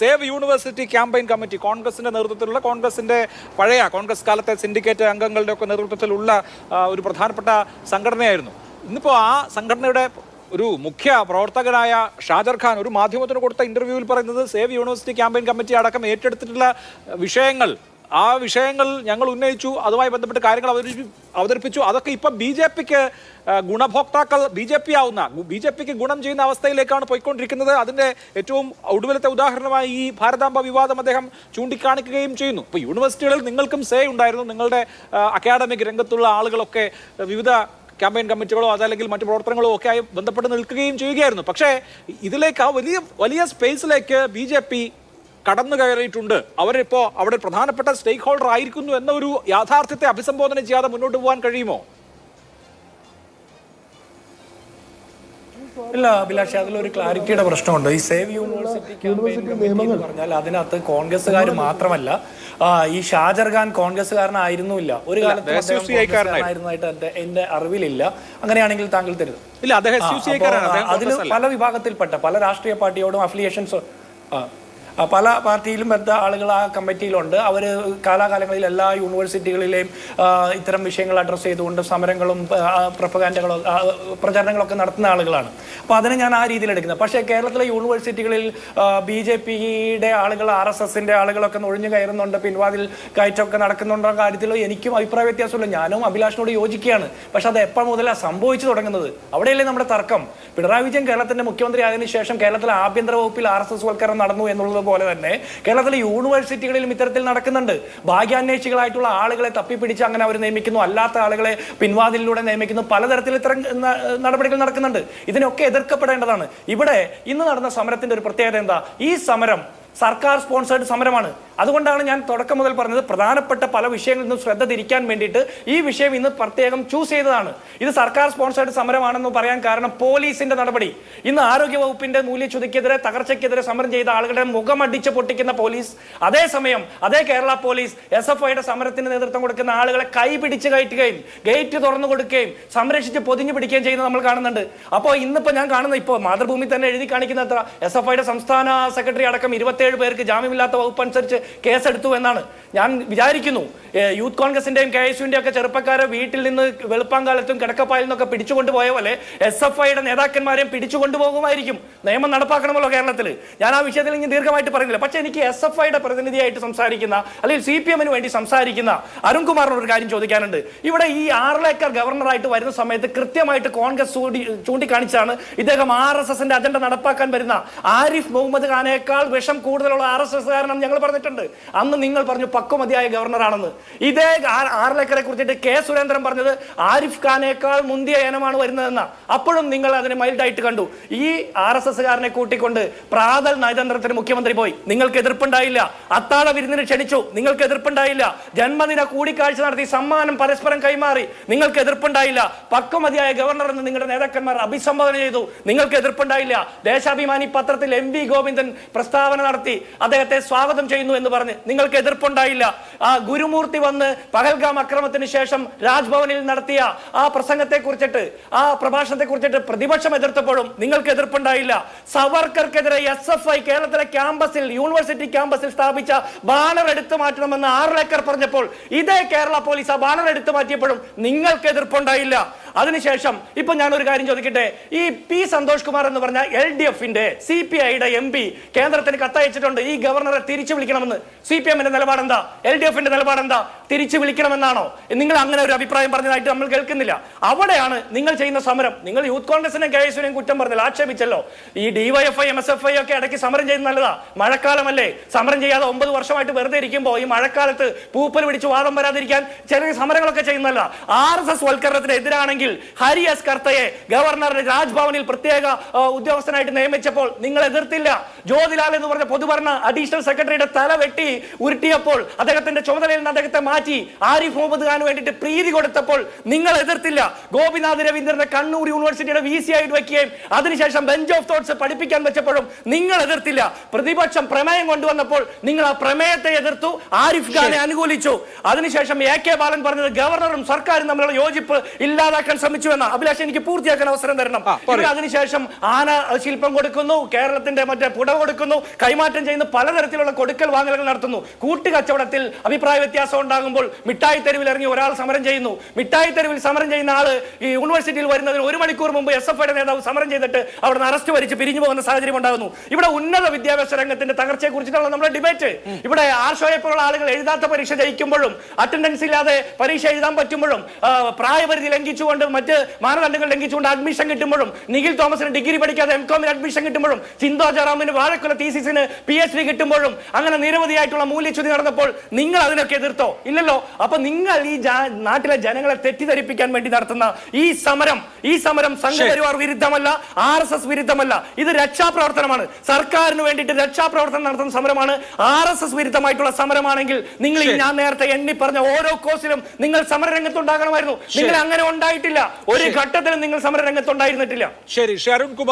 Save university campaign committee കോൺഗ്രസിന്റെ നേതൃത്വത്തിലുള്ള കോൺഗ്രസിന്റെ പഴയ കോൺഗ്രസ് കാലത്തെ സിൻഡിക്കേറ്റ് അംഗങ്ങളുടെ ഒക്കെ നേതൃത്വത്തിലുള്ള ഒരു പ്രധാനപ്പെട്ട സംഘടനയായിരുന്നു. ഇന്നിപ്പോൾ ആ സംഘടനയുടെ ഒരു മുഖ്യ പ്രവർത്തകനായ ഷാജർ ഖാൻ ഒരു മാധ്യമത്തിന് കൊടുത്ത ഇന്റർവ്യൂവിൽ പറയുന്നത് സേവ് യൂണിവേഴ്സിറ്റി ക്യാമ്പയിൻ കമ്മിറ്റി അടക്കം ഏറ്റെടുത്തിട്ടുള്ള വിഷയങ്ങൾ ആ വിഷയങ്ങൾ ഞങ്ങൾ ഉന്നയിച്ചു അതുമായി ബന്ധപ്പെട്ട് കാര്യങ്ങൾ അവതരിപ്പി അവതരിപ്പിച്ചു. അതൊക്കെ ഇപ്പം ബി ജെ പിക്ക് ഗുണഭോക്താക്കൾ ബി ജെ പി ആവുന്ന ബി ജെ പിക്ക് ഗുണം ചെയ്യുന്ന അവസ്ഥയിലേക്കാണ് പോയിക്കൊണ്ടിരിക്കുന്നത്. അതിന്റെ ഏറ്റവും ഒടുവിലത്തെ ഉദാഹരണമായി ഈ ഭാരതാംബ വിവാദം അദ്ദേഹം ചൂണ്ടിക്കാണിക്കുകയും ചെയ്യുന്നു. ഇപ്പോൾ യൂണിവേഴ്സിറ്റികളിൽ നിങ്ങൾക്കും സേ ഉണ്ടായിരുന്നു. നിങ്ങളുടെ അക്കാഡമിക് രംഗത്തുള്ള ആളുകളൊക്കെ വിവിധ ക്യാമ്പയിൻ കമ്മിറ്റികളോ അതല്ലെങ്കിൽ മറ്റു പ്രവർത്തനങ്ങളോ ഒക്കെ ആയി ബന്ധപ്പെട്ട് നിൽക്കുകയും ചെയ്യുകയായിരുന്നു. പക്ഷേ ഇതിലേക്ക് ആ വലിയ വലിയ സ്പേസിലേക്ക് ബി ജെ പി കടന്നു കയറിയിട്ടുണ്ട്. അവരിപ്പോ അവിടെ പ്രധാനപ്പെട്ട സ്റ്റേക്ക് ഹോൾഡർ ആയിരിക്കുന്നു എന്ന ഒരു യാഥാർത്ഥ്യത്തെ അഭിസംബോധന ചെയ്യാതെ മുന്നോട്ട് പോകാൻ കഴിയുമോ? ഇല്ല അഭിലാഷ് അതിലൊരു ക്ലാരിറ്റിയുടെ പ്രശ്നമുണ്ട്. ഈ സേവ് യൂണിവേഴ്സിറ്റി ക്യാമ്പയിൻ കമ്മിറ്റി എന്ന് പറഞ്ഞാൽ അതിനകത്ത് കോൺഗ്രസ്സുകാർ മാത്രമല്ല ഈ ഷാജർ ഖാൻ കോൺഗ്രസ്സുകാരനായിരുന്നില്ല ഒരു കാലത്ത് എന്റെ എന്റെ അറിവിലില്ല. അങ്ങനെയാണെങ്കിൽ താങ്കൾ തരുത്. അതിൽ പല വിഭാഗത്തിൽപ്പെട്ട പല രാഷ്ട്രീയ പാർട്ടിയോടും അഫിലിയേഷൻസ് പല പാർട്ടിയിലും ബന്ധ ആളുകൾ ആ കമ്മിറ്റിയിലുണ്ട്. അവർ കാലാകാലങ്ങളിൽ എല്ലാ യൂണിവേഴ്സിറ്റികളിലെയും ഇത്തരം വിഷയങ്ങൾ അഡ്രസ്സ് ചെയ്തുകൊണ്ട് സമരങ്ങളും പ്രൊപ്പഗാൻഡകളും പ്രചരണങ്ങളൊക്കെ നടത്തുന്ന ആളുകളാണ്. അപ്പോൾ അതിനെ ഞാൻ ആ രീതിയിൽ എടുക്കുന്നത്. പക്ഷേ കേരളത്തിലെ യൂണിവേഴ്സിറ്റികളിൽ ബി ജെ പിയുടെ ആളുകൾ ആർ എസ് എസിന്റെ ആളുകളൊക്കെ നൊഴിഞ്ഞു കയറുന്നുണ്ട് പിൻവാതിൽ കയറ്റമൊക്കെ നടക്കുന്നുണ്ടോ കാര്യത്തിൽ എനിക്കും അഭിപ്രായ വ്യത്യാസമില്ല. ഞാനും അഭിലാഷിനോട് യോജിക്കുകയാണ്. പക്ഷെ അത് എപ്പോൾ മുതലാണ് സംഭവിച്ചു തുടങ്ങുന്നത്? അവിടെയല്ലേ നമ്മുടെ തർക്കം? പിണറായി വിജയൻ കേരളത്തിന്റെ മുഖ്യമന്ത്രി ആയതിനു ശേഷം കേരളത്തിലെ ആഭ്യന്തര വകുപ്പിൽ ആർ എസ് എസ് വൽക്കരണം നടന്നു എന്നുള്ളത് പോലെ തന്നെ കേരളത്തിലെ യൂണിവേഴ്സിറ്റികളിലും ഇത്തരത്തിൽ നടക്കുന്നുണ്ട്. ഭാഗ്യാന്വേഷികളായിട്ടുള്ള ആളുകളെ തപ്പിപ്പിടിച്ച് അങ്ങനെ അവർ നിയമിക്കുന്നു. അല്ലാത്ത ആളുകളെ പിൻവാതിലൂടെ നിയമിക്കുന്നു. പലതരത്തിൽ ഇത്തരം നടപടികൾ നടക്കുന്നുണ്ട്. ഇതിനൊക്കെ എതിർക്കപ്പെടേണ്ടതാണ്. ഇവിടെ ഇന്ന് നടന്ന സമരത്തിന്റെ ഒരു പ്രത്യേകത എന്താ? ഈ സമരം സർക്കാർ സ്പോൺസേഡ് സമരമാണ്. അതുകൊണ്ടാണ് ഞാൻ തുടക്കം മുതൽ പറഞ്ഞത് പ്രധാനപ്പെട്ട പല വിഷയങ്ങളിൽ നിന്നും ശ്രദ്ധ തിരിക്കാൻ വേണ്ടിയിട്ട് ഈ വിഷയം ഇന്ന് പ്രത്യേകം ചൂസ് ചെയ്തതാണ്. ഇത് സർക്കാർ സ്പോൺസേഡ് സമരമാണെന്ന് പറയാൻ കാരണം പോലീസിന്റെ നടപടി. ഇന്ന് ആരോഗ്യ വകുപ്പിന്റെ മൂല്യച്യുതിക്കെതിരെ തകർച്ചയ്ക്കെതിരെ സമരം ചെയ്ത ആളുകളുടെ മുഖമടിച്ച് പൊട്ടിക്കുന്ന പോലീസ് അതേസമയം അതേ കേരള പോലീസ് എസ് എഫ് ഐയുടെ സമരത്തിന് നേതൃത്വം കൊടുക്കുന്ന ആളുകളെ കൈ പിടിച്ച് കയറ്റുകയും ഗേറ്റ് തുറന്നു കൊടുക്കുകയും സംരക്ഷിച്ച് പൊതിഞ്ഞു പിടിക്കുകയും ചെയ്യുന്നത് നമ്മൾ കാണുന്നുണ്ട്. അപ്പോൾ ഇന്നിപ്പോൾ ഞാൻ കാണുന്ന ഇപ്പോൾ മാതൃഭൂമി തന്നെ എഴുതി കാണിക്കുന്ന എത്ര എസ് എഫ് ഐയുടെ സംസ്ഥാന സെക്രട്ടറി അടക്കം ഇരുപത്തേഴ് പേർക്ക് ജാമ്യമില്ലാത്ത വകുപ്പ് അനുസരിച്ച് കേസെടുത്തു എന്നാണ്. ഞാൻ വിചാരിക്കുന്നു യൂത്ത് കോൺഗ്രസിന്റെയും കെ എസ് യുവിന്റെയും ഒക്കെ ചെറുപ്പക്കാരെ വീട്ടിൽ നിന്ന് വെളുപ്പാങ്കാലത്തും കിടക്കപ്പായിൽ നിന്നൊക്കെ പിടിച്ചുകൊണ്ടുപോയ പോലെ എസ് എഫ് ഐയുടെ നേതാക്കന്മാരെയും പിടിച്ചുകൊണ്ടു പോകുമായിരിക്കും നിയമം നടപ്പാക്കണമല്ലോ കേരളത്തിൽ. ഞാൻ ആ വിഷയത്തിൽ ഇനി ദീർഘമായിട്ട് പറയുന്നില്ല പക്ഷെ എനിക്ക് എസ് എഫ് ഐയുടെ പ്രതിനിധിയായിട്ട് സംസാരിക്കുന്ന അല്ലെങ്കിൽ സി പി എമ്മിന് വേണ്ടി സംസാരിക്കുന്ന അരുൺകുമാറിനോട് ഒരു കാര്യം ചോദിക്കാനുണ്ട്. ഇവിടെ ഈ ആറിലേക്കർ ഗവർണറായിട്ട് വരുന്ന സമയത്ത് കൃത്യമായിട്ട് കോൺഗ്രസ് ചൂണ്ടി ചൂണ്ടിക്കാണിച്ചാണ് ഇദ്ദേഹം ആർ എസ് എസിന്റെ അജണ്ട നടപ്പാക്കാൻ വരുന്ന ആരിഫ് മുഹമ്മദ് ഖാനേക്കാൾ വിഷം കൂടുതലുള്ള ആർ എസ് എസ് കാരനാണ് ഞങ്ങൾ പറഞ്ഞിട്ടുണ്ട്. അന്ന് നിങ്ങൾ പറഞ്ഞു പക്വമതിയായ ഗവർണറാണെന്ന്. ഇതേ ആറിലേക്കറെ കുറിച്ചിട്ട് കെ സുരേന്ദ്രൻ പറഞ്ഞത് ആരിഫ് ഖാനേക്കാൾ മുന്തിയ ഇനമാണ് വരുന്നതെന്ന. അപ്പോഴും നിങ്ങൾ അതിനെ മൈൽഡായിട്ട് കണ്ടു. ഈ ആർ എസ് എസ് കാരനെ കൂട്ടിക്കൊണ്ട് പ്രാതൽ നയതന്ത്രത്തിന് മുഖ്യമന്ത്രി പോയി. നിങ്ങൾക്ക് എതിർപ്പുണ്ടായില്ല. അത്താഴ വിരുന്നിന് ക്ഷണിച്ചു. നിങ്ങൾക്ക് എതിർപ്പുണ്ടായില്ല. ജന്മദിന കൂടിക്കാഴ്ച നടത്തി സമ്മാനം പരസ്പരം കൈമാറി. നിങ്ങൾക്ക് എതിർപ്പുണ്ടായില്ല. പക്വമതിയായ ഗവർണർ എന്ന് നിങ്ങളുടെ നേതാക്കന്മാർ അഭിസംബോധന ചെയ്തു. നിങ്ങൾക്ക് എതിർപ്പുണ്ടായില്ല. ദേശാഭിമാനി പത്രത്തിൽ എം വി ഗോവിന്ദൻ പ്രസ്താവന നടത്തി. അദ്ദേഹത്തെ സ്വാഗതം ചെയ്യുന്നു എന്ന് പറഞ്ഞ് നിങ്ങൾക്ക് എതിർപ്പുണ്ടായില്ല. ആ ഗുരുമൂർത്തി വന്ന് പഹൽഗാം അക്രമത്തിന് ശേഷം രാജ്ഭവനിൽ നടത്തിയ ആ പ്രസംഗത്തെ കുറിച്ചിട്ട് ആ പ്രഭാഷണത്തെ കുറിച്ചിട്ട് പ്രതിപക്ഷം എതിർത്തപ്പോഴും നിങ്ങൾക്ക് എതിർപ്പുണ്ടായില്ല. സവർക്കർക്കെതിരെ എസ് എഫ് ഐ കേരളത്തിലെ ക്യാമ്പസിൽ യൂണിവേഴ്സിറ്റി ക്യാമ്പസിൽ സ്ഥാപിച്ച ബാനർ എടുത്തു മാറ്റണമെന്ന് ആറിലേക്കർ പറഞ്ഞപ്പോൾ ഇതേ കേരള പോലീസ് ആ ബാനർ എടുത്തു മാറ്റിയപ്പോഴും നിങ്ങൾക്ക് എതിർപ്പുണ്ടായില്ല. അതിനുശേഷം ഇപ്പൊ ഞാൻ ഒരു കാര്യം ചോദിക്കട്ടെ? ഈ പി സന്തോഷ് കുമാർ എന്ന് പറഞ്ഞ എൽ ഡി എഫിന്റെ സി പി ഐയുടെ എം പി കേന്ദ്രത്തിന് കത്തയച്ചിട്ടുണ്ട്. ഈ ഗവർണറെ തിരിച്ചു വിളിക്കണമെന്ന്. സി പി എമ്മിന്റെ നിലപാടെന്താ? എൽ ഡി എഫിന്റെ നിലപാടെന്താ? തിരിച്ചു വിളിക്കണമെന്നാണോ? നിങ്ങൾ അങ്ങനെ ഒരു അഭിപ്രായം പറഞ്ഞതായിട്ട് നമ്മൾ കേൾക്കുന്നില്ല. അവിടെയാണ് നിങ്ങൾ ചെയ്യുന്ന സമരം. നിങ്ങൾ യൂത്ത് കോൺഗ്രസിനെ കെ എസ് കുറ്റം പറഞ്ഞില്ല. ആക്ഷേപിച്ചല്ലോ. ഈ DYFI M S F I ഒക്കെ ഇടയ്ക്ക് സമരം ചെയ്യുന്ന നല്ലതാ. മഴക്കാലമല്ലേ? സമരം ചെയ്യാതെ ഒമ്പത് വർഷമായിട്ട് വെറുതെ ഇരിക്കുമ്പോൾ ഈ മഴക്കാലത്ത് പൂപ്പൽ പിടിച്ച് വാദം വരാതിരിക്കാൻ ചെറിയ സമരങ്ങളൊക്കെ ചെയ്യുന്നല്ല ആർ എസ് എസ് വൽക്കരണത്തിന് എതിരാണെങ്കിൽ ഹരി എസ് കർത്തയെ ഗവർണറുടെ രാജ്ഭവനിൽ പ്രത്യേക ഉദ്യോഗസ്ഥനായിട്ട് നിയമിച്ചപ്പോൾ നിങ്ങൾ എതിർത്തില്ല. ജ്യോതിലാൽ എന്ന് പറഞ്ഞ പൊതുഭരണ അഡീഷണൽ സെക്രട്ടറിയുടെ തല വെട്ടി ഉരുട്ടിയപ്പോൾ അദ്ദേഹത്തിന്റെ ചുമതലയിൽ നിന്ന് അദ്ദേഹത്തെ മാറ്റി ആരിഫ് മുഹമ്മദ് ഖാൻ വേണ്ടിയിട്ട് പ്രീതി കൊടുത്തപ്പോൾ നിങ്ങൾ എതിർത്തില്ല. ഗോപിനാഥ് രവീന്ദ്രനെ കണ്ണൂർ യൂണിവേഴ്സിറ്റിയുടെ വി സി ആയിട്ട് വയ്ക്കുകയും അതിനുശേഷം ബെഞ്ച് ഓഫ് തോട്ട്സ് പഠിപ്പിക്കാൻ വെച്ചപ്പോഴും നിങ്ങൾ എതിർത്തില്ല. പ്രതിപക്ഷം പ്രമേയം കൊണ്ടുവന്നപ്പോൾ നിങ്ങൾ ആ പ്രമേയത്തെ എതിർത്തു. ആരിഫ് ഖാനെ അനുകൂലിച്ചു. അതിനുശേഷം എ കെ ബാലൻ പറഞ്ഞത് ഗവർണറും സർക്കാരും തമ്മിലുള്ള യോജിപ്പ് ഇല്ലാതാക്കാൻ ശ്രമിച്ചു എന്ന. അഭിലാഷ് എനിക്ക് പൂർത്തിയാക്കാൻ അവസരം തരണം. അതിനുശേഷം ആന ശില്പം കൊടുക്കുന്നു. കേരളത്തിന്റെ മറ്റേ പുട കൊടുക്കുന്നു. കൈമാറ്റം ചെയ്യുന്ന. പലതരത്തിലുള്ള കൊടുക്കൽ വാങ്ങലുകൾ നടത്തുന്നു. കൂട്ടുകച്ചവടത്തിൽ അഭിപ്രായ വ്യത്യാസം ഉണ്ടാകുമ്പോൾ മിഠായി തെരുവിൽ ഇറങ്ങി ഒരാൾ സമരം ചെയ്യുന്നു. മിഠായി തെരുവിൽ സമരം ചെയ്യുന്ന ആൾ ഈ യൂണിവേഴ്സിറ്റിയിൽ വരുന്നതിന് ഒരു മണിക്കൂർ മുമ്പ് എസ് എഫ് ഐയുടെ നേതാവ് സമരം ചെയ്തിട്ട് അവിടെ നിന്ന് അറസ്റ്റ് വരിച്ച് പിരിഞ്ഞു പോകുന്ന സാഹചര്യം ഉണ്ടാകുന്നു. ഇവിടെ ഉന്നത വിദ്യാഭ്യാസ രംഗത്തിന്റെ തകർച്ചയെ കുറിച്ചിട്ടുള്ള നമ്മുടെ ഡിബേറ്റ് ഇവിടെ ആർഷോയെ പോലുള്ള ആളുകൾ എഴുതാത്ത പരീക്ഷ ജയിക്കുമ്പോഴും അറ്റൻഡൻസ് ഇല്ലാതെ പരീക്ഷ എഴുതാൻ പറ്റുമ്പോഴും പ്രായപരിധി ലംഘിച്ചുകൊണ്ട് മറ്റ് മാനദണ്ഡങ്ങൾ ലംഘിച്ചുകൊണ്ട് അഡ്മിഷൻ കിട്ടുമ്പോഴും നിഖിൽ തോമസിന് ഡിഗ്രി പഠിക്കാതെ എം കോമിന് അഡ്മിഷൻ കിട്ടുമ്പോഴും ചിന്തോ ജറാമിന് വാഴക്കുല തീസിസിന് പി എച്ച് ഡി കിട്ടുമ്പോഴും അങ്ങനെ നിരവധിയായിട്ടുള്ള മൂല്യച്യുതി നടന്നപ്പോൾ നിങ്ങൾ അതിനൊക്കെ എതിർത്തോ? ഇല്ലല്ലോ. അപ്പൊ നിങ്ങൾ ഈ നാട്ടിലെ ജനങ്ങളെ തെറ്റിദ്ധരിപ്പിക്കാൻ വേണ്ടി നടത്തുന്ന ഈ സമരം ഈ സമരം സംഘപരിവാർ വിരുദ്ധമല്ല ആർ എസ് എസ് വിരുദ്ധമല്ല. ഇത് രക്ഷാപ്രവർത്തനമാണ്. സർക്കാരിന് വേണ്ടിയിട്ട് രക്ഷാപ്രവർത്തനം നടത്തുന്ന സമരമാണ്. ആർ എസ് എസ് വിരുദ്ധമായിട്ടുള്ള സമരമാണെങ്കിൽ നിങ്ങൾ ഞാൻ നേരത്തെ എണ്ണി പറഞ്ഞ ഓരോ കോഴ്സിലും നിങ്ങൾ സമരരംഗത്ത് ഉണ്ടാകണമായിരുന്നു നിങ്ങൾ അങ്ങനെ ഉണ്ടായിട്ടില്ല. ഒരു ഘട്ടത്തിലും നിങ്ങൾ സമരരംഗത്ത് ഉണ്ടായിരുന്നിട്ടില്ല ശരി. ഷരുൺ കുമാർ.